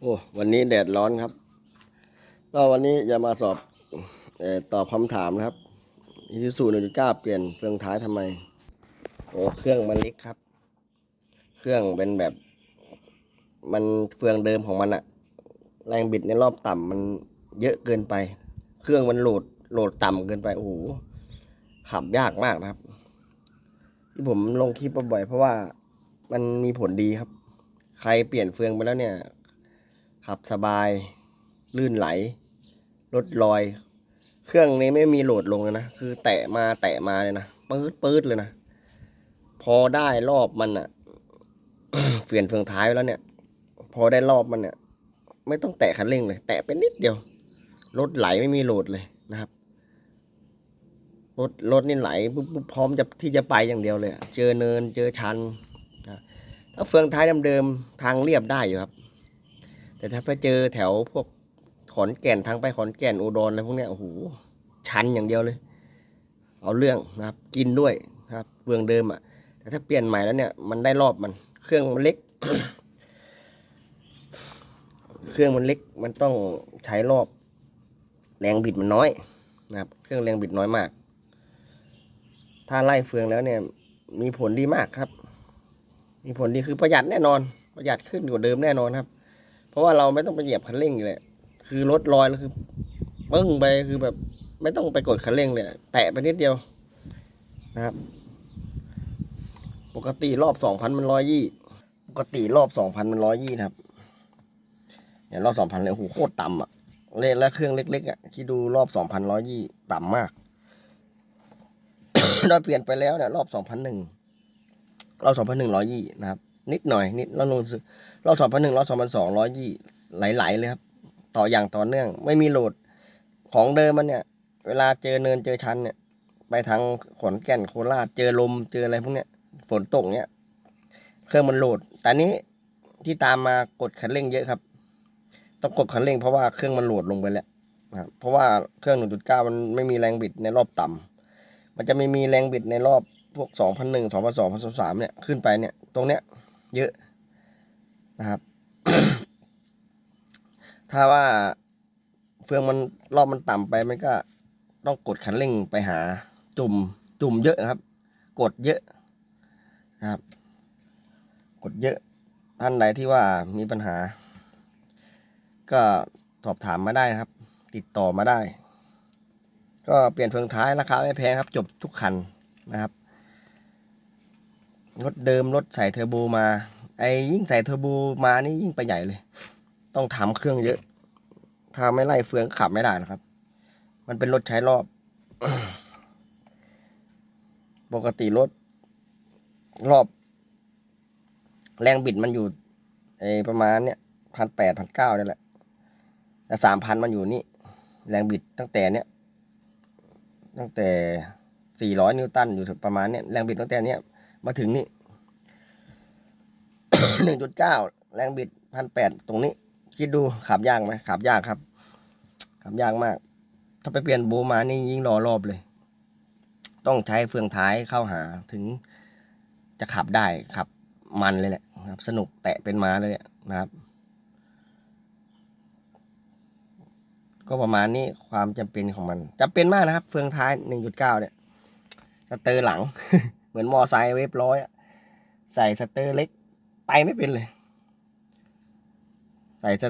โอ้วันนี้แดดร้อนครับ ก็วันนี้จะมาสอบออตอบคำถามนะครับอีซูซูหนึ่งจุดเก้าเปลี่ยนเฟืองท้ายทำไม โอ้เครื่องมันเล็กครับ เครื่องเป็นแบบ มันเฟืองเดิมของมันอะแรงบิดในรอบต่ำมันเยอะเกินไป เครื่องมันโหลดโหลดต่ำเกินไปโอ้โหขับยากมากนะครับ ที่ผมลงคลิปบ่อยเพราะว่ามันมีผลดีครับ ใครเปลี่ยนเฟืองไปแล้วเนี่ย ขับสบาย ลื่นไหลลดรอย เครื่องนี้ไม่มีโหลดลงเลยนะ คือแตะมาแตะมาเลยนะปื๊ดปื๊ดเลยนะ พอได้รอบมันอะเปลี่ยนเฟืองท้ายไปแล้วเนี่ย พอได้รอบมันเนี่ย ไม่ต้องแตะคันเร่งเลย แตะเป็นนิดเดียวรถไหลไม่มีโหลดเลยนะครับรถรถนี่ไหลปุ๊บปุ๊บพร้อมจะที่จะไปอย่างเดียวเลย เจอเนินเจอชันนะถ้าเฟืองท้ายเดิมๆทางเรียบได้อยู่ครับ แต่ถ้าไปเจอแถวพวกขอนแก่นทางไปขอนแก่นอุดรอะไรพวกเนี้ยโอ้โหชันอย่างเดียวเลย เอาเรื่องนะครับกินด้วยนะครับเฟืองเดิมอะ แต่ถ้าเปลี่ยนใหม่แล้วเนี่ยมันได้รอบมัน เครื่องมันเล็ก เครื่องมันเล็กมันต้องใช้รอบ แรงบิดมันน้อยนะครับ เครื่องแรงบิดน้อยมาก ถ้าไล่เฟืองแล้วเนี่ย มีผลดีมากครับ มีผลดีคือประหยัดแน่นอน ประหยัดขึ้นกว่าเดิมแน่นอนครับ ราะว่าเราไม่ต้องไปเหยียบคันเร่งเลยคือลดรอยแล้วคือปึ้งไปคือแบบ ไม่ต้องไปกดคันเร่งเลยแตะไปนิดเดียวนะครับ ปกติรอบสองพันมันร้อยยี่ปกติรอบสองพันมันร้อยยี่นะครับเนี่ยรอบสองพันเลยโหโคตรต่ำอะเล่นแล้วเครื่องเล็กๆอะคิดดูรอบสองพันร้อยยี่ต่ำมากเราเปลี่ยนไปแล้วเนี่ยรอบสองพันหนึ่งรอบสองพันหนึ่งร้อยยี่นะครับ นิดหน่อยนิดแล้วลงซื้อรอบสองพันหนึ่งรอบสองพันสองร้อยยี่ไหลๆเลยครับ ต่ออย่างต่อเนื่อง ไม่มีโหลดของเดิมมันเนี่ย เวลาเจอเนินเจอชันเนี่ย ไปทางขอนแก่นโคราชเจอลมเจออะไรพวกเนี้ยฝนตกเนี่ยเครื่องมันโหลด แต่นี้ที่ตามมากดคันเร่งเยอะครับ ต้องกดคันเร่งเพราะว่าเครื่องมันโหลดลงไปแล้วนะครับเพราะว่าเครื่อง 1.9 มันไม่มีแรงบิดในรอบต่ำมันจะไม่มีแรงบิดในรอบพวก 2001 2002 2003 เนี่ย ขึ้นไปเนี่ย ตรงเนี้ย เยอะนะครับ ถ้าว่าเฟืองมันรอบมันต่ำไปมันก็ต้องกดคันเร่งไปหาจุ่มจุ่มเยอะครับ กดเยอะนะครับ กดเยอะท่านใดที่ว่ามีปัญหา ก็สอบถามมาได้นะครับ ติดต่อมาได้ ก็เปลี่ยนเฟืองท้ายราคาไม่แพงครับ จบทุกคันนะครับ รถเดิมรถใส่เทอร์โบมา ไอ้ยิ่งใส่เทอร์โบมานี่ยิ่งไปใหญ่เลย ต้องทำเครื่องเยอะถ้าไม่ไล่เฟืองขับไม่ได้นะครับ มันเป็นรถใช้รอบ ปกติรถ รอบ แรงบิดมันอยู่ไอประมาณเนี้ยพันแปดพันเก้านี่แหละแต่สามพันมันอยู่นี่ แรงบิดตั้งแต่เนี้ยตั้งแต่สี่ร้อยนิวตันอยู่ถึงประมาณเนี้ยแรงบิดตั้งแต่เนี้ย มาถึงนี่หนึ่งจุดเก้าแรงบิดพันแปดตรงนี้ คิดดูขับยากไหมขับยากครับขับยากมาก ถ้าไปเปลี่ยนโบมานี่ยิ่งรอรอบเลย ต้องใช้เฟืองท้ายเข้าหาถึงจะขับได้ขับมันเลยแหละครับ สนุกแตะเป็นม้าเลยแหละนะครับ ก็ประมาณนี้ความจำเป็นของมันจำเป็นมากนะครับ เฟืองท้าย1.9เนี่ยสเตอร์หลัง มือนมอไซค์เวฟร้อยอะใส่สเตอร์เล็ก ไปไม่เป็นเลย ใส่ส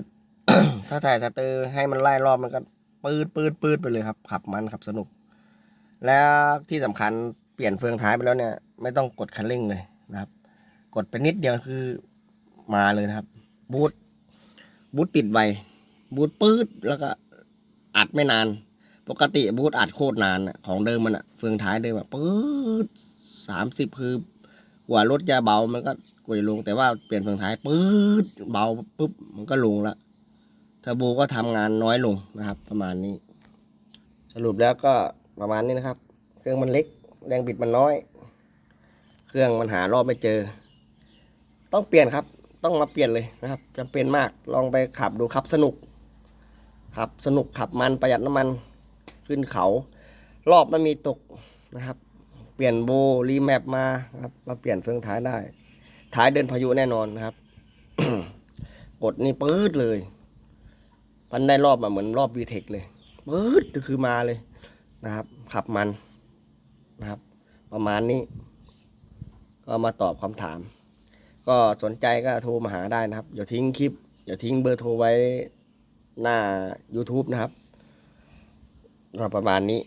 ถ้าใส่สเตอร์ให้มันไล่รอบมันก็ปืดปืดปืดไปเลยครับ ขับมันขับสนุก แล้วที่สำคัญเปลี่ยนเฟืองท้ายไปแล้วเนี่ย ไม่ต้องกดคันเร่งเลยนะครับ กดไปนิดเดียวคือมาเลยนะครับบูทบูทติดไวบูทปืดแล้วก็อัดไม่นาน ปกติบูทอัดโคตรนานอะของเดิมมันอะเฟืองท้ายเดิมแบบปืด สามสิบคือกว่ารถจะเบามันก็กว่าจะลงแต่ว่าเปลี่ยนเฟืองท้ายปื๊ดเบาปุ๊บมันก็ลงละเทอร์โบก็ทำงานน้อยลงนะครับ ประมาณนี้ สรุปแล้วก็ประมาณนี้นะครับ เครื่องมันเล็ก แรงบิดมันน้อย เครื่องมันหารอบไม่เจอ ต้องเปลี่ยนครับ ต้องมาเปลี่ยนเลยนะครับจำเป็นมากลองไปขับดูครับสนุกขับสนุกขับมันประหยัดน้ำมันขึ้นเขา รอบไม่มีตกนะครับ เปลี่ยนโบรีแมปมาครับ มาเปลี่ยนเฟืองท้ายได้ ท้ายเดินพายุแน่นอนนะครับ กดนี่ปื๊ดเลยมันได้รอบมาเหมือนรอบวีเทคเลยปื๊ดก็คือมาเลยนะครับ ขับมันนะครับ ประมาณนี้ ก็มาตอบคำถาม ก็สนใจก็โทรมาหาได้นะครับเดี๋ยวทิ้งคลิปเดี๋ยวทิ้งเบอร์โทรไว้หน้า YouTube นะครับก็ประมาณนี้